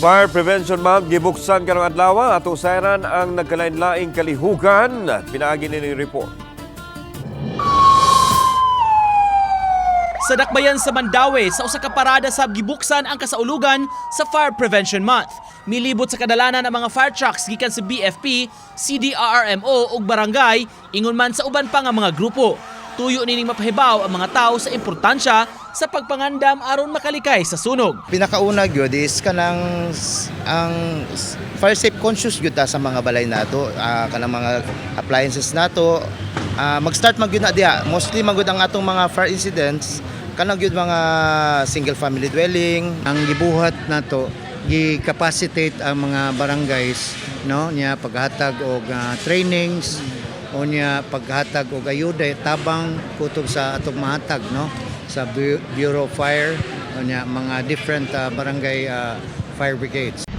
Fire Prevention Month gibuksan karong adlaw at usayran ang nagkalain-laing kalihukan. Pinaagi ni report. Sa dakbayan sa Mandawi, sa usa ka parada sa gibuksan ang kasaulugan sa Fire Prevention Month. Milibot sa kadalanan ang mga fire trucks gikan sa BFP, CDRRMO ug barangay, ingon man sa uban pa nga mga grupo. Tuyo nining mapahibaw ang mga tao sa importansya sa pagpangandam aron makalikay sa sunog. pinakauna gyud is kanang ang fire safe conscious gyud ta sa mga balay nato Ah, kanang mga appliances nato. Ah, mag-start man gyud na diha. Mostly man gyud ang atong mga fire incidents kanang gyud mga single family dwelling. Ang gibuhat nato gi-capacitate ang mga barangays no niya paghatag og ah, trainings o niya paghatag og ayuda tabang kutob sa atong mahatag no? Sa Bu- Bureau of Fire. O niya mga different ah, barangay ah, fire brigades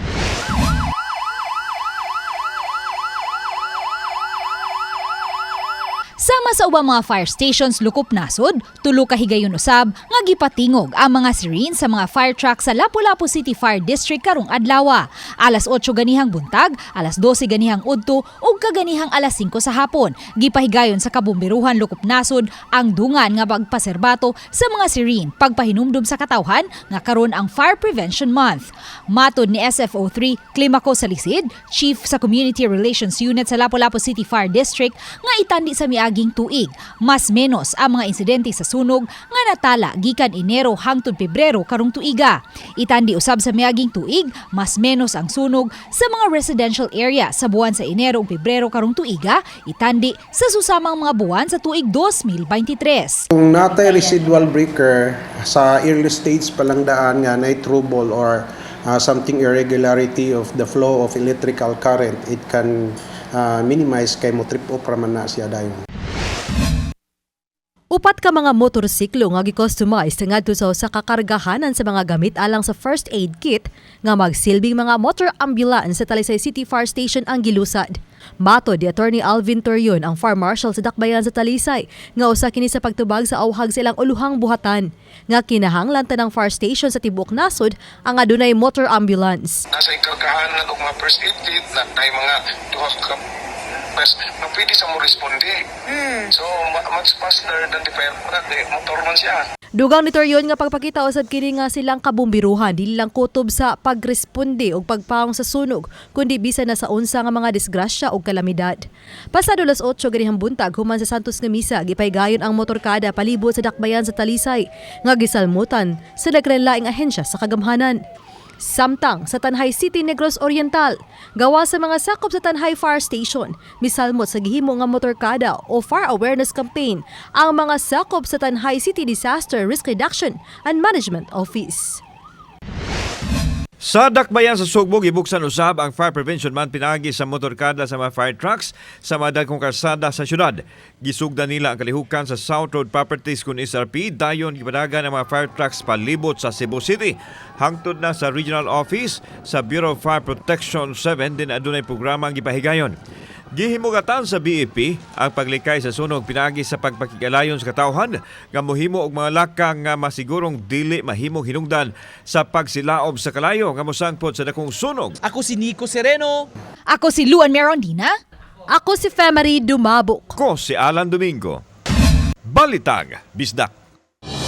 Sama sa ubang mga fire stations lukop nasod, tulo ka higayon usab nga gipatingog ang mga siren sa mga fire truck sa Lapu-Lapu City Fire District karong adlaw. Alas 8 ganihang buntag, alas 12 ganihang udto ug kaganihang alas 5 sa hapon. Gipahigayon sa kabumbiruhan lukop nasod ang dungan nga pagpaserbato sa mga siren pagpahinumdum sa katawhan nga karon ang Fire Prevention Month. Matod ni SFO3 Climaco Salisid, Chief sa Community Relations Unit sa Lapu-Lapu City Fire District nga itandi sa miaging tuig. Mas menos ang mga insidente sa sunog nga natala gikan Enero hangtod Pebrero karong tuiga. Itandi usab sa miaging tuig, mas menos ang sunog sa mga residential area sa buwan sa Enero ug Pebrero karong tuiga, itandi sa susamang mga buwan sa tuig 2023. Kung natay residual breaker sa early stage pa lang daan nga na trouble or uh, something irregularity of the flow of electrical current, it can uh, minimize kay mo trip off raman siya dayon. Upat ka mga motorsiklo nga gi-customize ngadto sa usa ka sa mga gamit alang sa first aid kit nga magsilbing mga motor ambulance sa Talisay City Fire Station ang gilusad. Mato di Attorney Alvin Torion ang Fire Marshal sa Dakbayan sa Talisay nga usa kini sa pagtubag sa auhag sa ilang uluhang buhatan nga kinahanglan tanang fire station sa tibuok nasod ang adunay motor ambulance. nasa ikargahan og mga first aid kit na mga duha ka na pwede sa mo responde. So ma- much faster than the fire product eh, motor man siya. Dugang ni Torion nga pagpakita usab kini nga silang kabumbiruhan dili lang kutob sa pagresponde og pagpaong sa sunog kundi bisan na sa unsa nga mga disgrasya o kalamidad. Pasado las 8 ganihang buntag human sa Santos nga misa gipaygayon ang motorkada palibot sa dakbayan sa Talisay nga gisalmutan sa nagrenlaing ahensya sa kagamhanan. Samtang sa Tanhay City Negros Oriental, gawa sa mga sakop sa Tanhay Fire Station, misalmot sa gihimo nga motorkada o Fire Awareness Campaign ang mga sakop sa Tanhay City Disaster Risk Reduction and Management Office. Sa dakbayan sa Sugbo, gibuksan usab ang Fire Prevention Month pinagi sa motorkada sa mga fire trucks sa mga dagkong karsada sa syudad. Gisugdan nila ang kalihukan sa South Road Properties kun SRP dayon gipadagan ang mga fire trucks palibot sa Cebu City. Hangtod na sa regional office sa Bureau of Fire Protection 7 din adunay programa ang gipahigayon. Gihimugatan sa BEP ang paglikay sa sunog pinagi sa pagpakigalayon sa katawhan nga mohimo og mga lakang nga masigurong dili mahimong hinungdan sa pagsilaob sa kalayo nga mosangpot sa dakong sunog. Ako si Nico Sereno. Ako si Luan Merondina. Ako si Femery Dumabok. Ko si Alan Domingo. Balitag, Bisdak.